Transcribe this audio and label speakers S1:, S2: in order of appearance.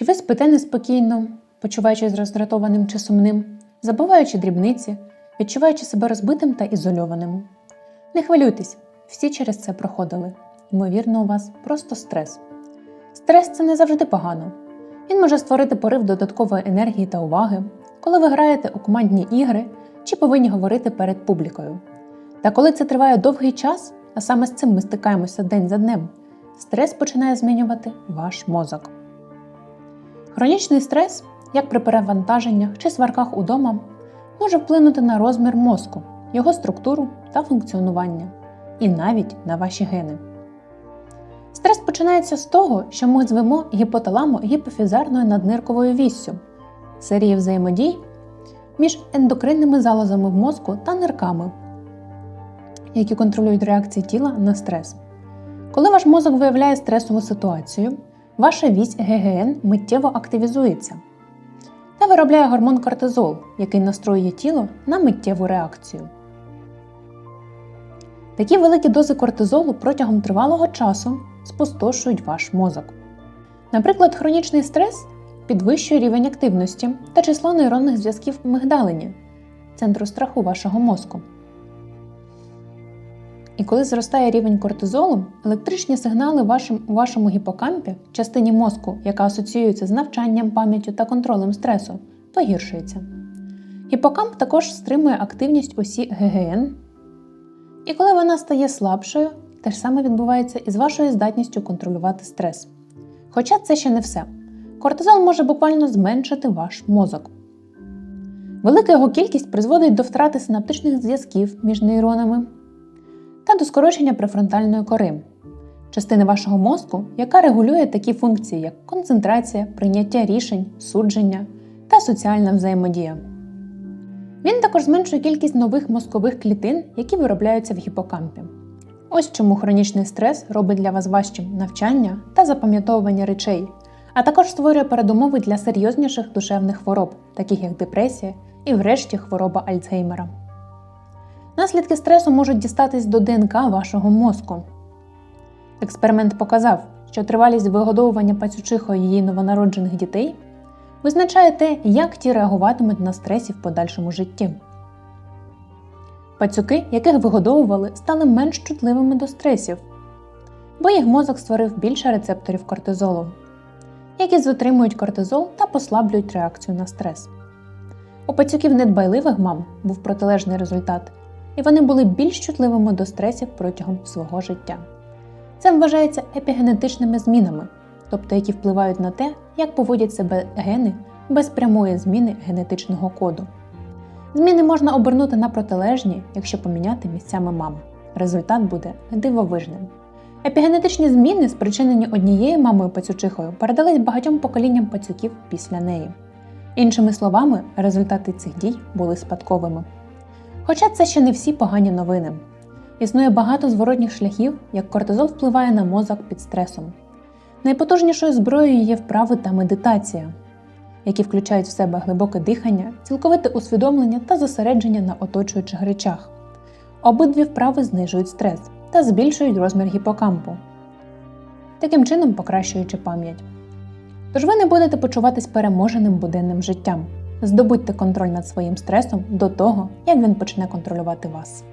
S1: Чи ви спите неспокійно, почуваючись роздратованим чи сумним, забуваючи дрібниці, відчуваючи себе розбитим та ізольованим? Не хвилюйтесь, всі через це проходили. Ймовірно, у вас просто стрес. Стрес це не завжди погано. Він може створити порив додаткової енергії та уваги, коли ви граєте у командні ігри чи повинні говорити перед публікою. Та коли це триває довгий час, а саме з цим ми стикаємося день за днем, стрес починає змінювати ваш мозок. Хронічний стрес, як при перевантаженнях чи сварках удома, може вплинути на розмір мозку, його структуру та функціонування, і навіть на ваші гени. Стрес починається з того, що ми звемо гіпоталамо гіпофізарною наднирковою віссю серії взаємодій між ендокринними залозами в мозку та нирками, які контролюють реакції тіла на стрес. Коли ваш мозок виявляє стресову ситуацію, ваша вісь ГГН миттєво активізується та виробляє гормон кортизол, який настроює тіло на миттєву реакцію. Такі великі дози кортизолу протягом тривалого часу спустошують ваш мозок. Наприклад, хронічний стрес підвищує рівень активності та число нейронних зв'язків в мигдалині, центру страху вашого мозку. І коли зростає рівень кортизолу, електричні сигнали вашим, у вашому гіпокампі, частині мозку, яка асоціюється з навчанням, пам'яттю та контролем стресу, погіршується. Гіпокамп також стримує активність осі ГГН, і коли вона стає слабшою, те ж саме відбувається і з вашою здатністю контролювати стрес. Хоча це ще не все. Кортизол може буквально зменшити ваш мозок. Велика його кількість призводить до втрати синаптичних зв'язків між нейронами та до скорочення префронтальної кори, частини вашого мозку, яка регулює такі функції, як концентрація, прийняття рішень, судження та соціальна взаємодія. Він також зменшує кількість нових мозкових клітин, які виробляються в гіпокампі. Ось чому хронічний стрес робить для вас важчим навчання та запам'ятовування речей, а також створює передумови для серйозніших душевних хвороб, таких як депресія і, врешті, хвороба Альцгеймера. Наслідки стресу можуть дістатись до ДНК вашого мозку. Експеримент показав, що тривалість вигодовування пацючихою її новонароджених дітей визначає те, як ті реагуватимуть на стресі в подальшому житті. Пацюки, яких вигодовували, стали менш чутливими до стресів, бо їх мозок створив більше рецепторів кортизолу, які затримують кортизол та послаблюють реакцію на стрес. У пацюків недбайливих мам був протилежний результат, і вони були більш чутливими до стресів протягом свого життя. Це вважається епігенетичними змінами, тобто які впливають на те, як поводять себе гени без прямої зміни генетичного коду. Зміни можна обернути на протилежні, якщо поміняти місцями мам. Результат буде дивовижним. Епігенетичні зміни, спричинені однією мамою пацючихою, передались багатьом поколінням пацюків після неї. Іншими словами, результати цих дій були спадковими. Хоча це ще не всі погані новини. Існує багато зворотніх шляхів, як кортизол впливає на мозок під стресом. Найпотужнішою зброєю є вправи та медитація, які включають в себе глибоке дихання, цілковите усвідомлення та зосередження на оточуючих речах. Обидві вправи знижують стрес та збільшують розмір гіпокампу, таким чином покращуючи пам'ять. Тож ви не будете почуватись переможеним буденним життям. Здобудьте контроль над своїм стресом до того, як він почне контролювати вас.